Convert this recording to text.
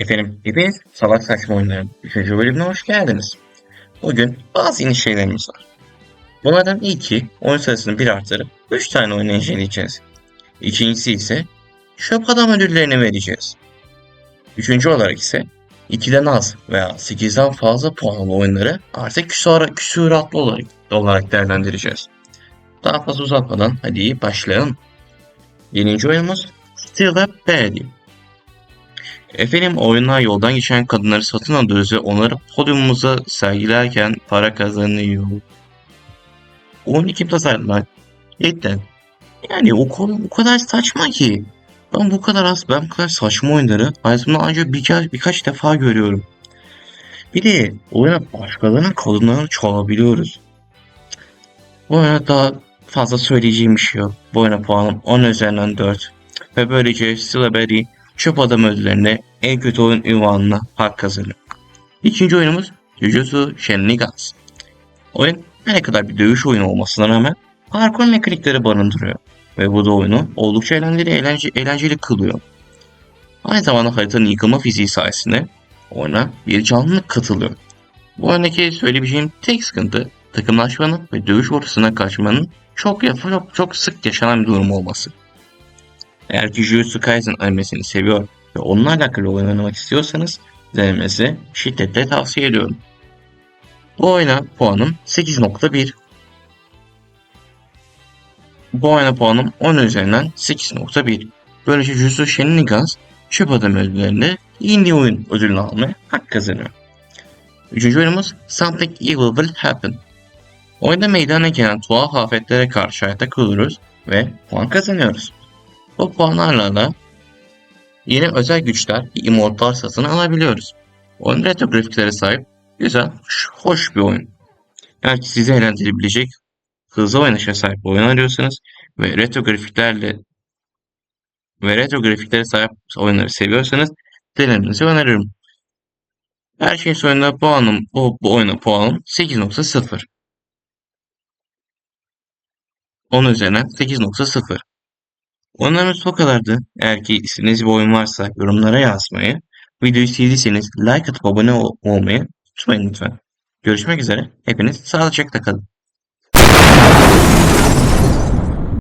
Efendim, hepiniz Salak Saçma Oyunların 3. bölümüne hoş geldiniz. Bugün bazı yeni şeylerimiz var. Bunlardan ilki oyun sayısını bir artırıp 3 tane oyunu inceleyeceğiz. İkincisi ise çöp adam ödüllerini vereceğiz. Üçüncü olarak ise 2'den az veya 8'den fazla puanlı oyunları artık küsura, küsuratlı olarak, olarak değerlendireceğiz. Daha fazla uzatmadan hadi başlayalım. Birinci oyunumuz Still a Parody. Efendim oyunlar yoldan geçen kadınları satın alıyoruz ve onları podyumumuza sergilerken para kazanıyor. Oyunu kim tasarladı? Cidden. Yani o konu o kadar saçma ki. Ben bu kadar az, ben bu kadar saçma oyunları hayatımda ancak birkaç, birkaç defa görüyorum. Bir de oyuna başkalarının kadınlarını çalabiliyoruz. Bu oyuna daha fazla söyleyeceğim bir şey yok. Bu oyuna puanım 10 üzerinden 4. Ve böylece Strawberry çöp adam ödüllerinde en kötü oyun ünvanına hak kazanıyor. İkinci oyunumuz Jujutsu Shenanigans. Oyun her ne kadar bir dövüş oyunu olmasına rağmen parkur mekanikleri barındırıyor. Ve bu da oyunu oldukça eğlenceli, eğlence, eğlenceli kılıyor. Aynı zamanda haritanın yıkılma fiziği sayesinde oyuna bir canlılık katılıyor. Bu oyundaki söyleyebileceğim tek sıkıntı takımlaşmanın ve dövüş ortasına kaçmanın çok, çok, çok sık yaşanan bir durum olması. Eğer ki Jujutsu Kaisen animesini seviyor ve onunla alakalı oyun oynamak istiyorsanız denemenizi şiddetle tavsiye ediyorum. Bu oyuna puanım 8.1. Bu oyuna puanım 10 üzerinden 8.1. Böylece Jujutsu Shenanigans çöp adam ödüllerinde indie oyun ödülünü almaya hak kazanıyor. Üçüncü oyunumuz Something Evil Will Happen. Oyunda meydana gelen tuhaf afetlere karşı hayatta kalıyoruz ve puan kazanıyoruz. Bu puanlarla da yeni özel güçler ve immortal satın alabiliyoruz. Oyun retro grafiklere sahip güzel, hoş bir oyun. Eğer ki sizi eğlendirebilecek hızlı oynanışa sahip oyun arıyorsanız ve retro grafiklerle ve retro grafiklere sahip oyunları seviyorsanız denemenizi öneririm. Her şeyin sonunda puanım, bu, bu oyuna puanım 8.0. 10 üzerinden 8.0. Oyunlarımız bu kadardı. Eğer ki istediğiniz bir oyun varsa yorumlara yazmayı, videoyu sevdiyseniz like atıp abone ol- olmayı unutmayın lütfen. Görüşmek üzere. Hepiniz sağlıcakla kalın.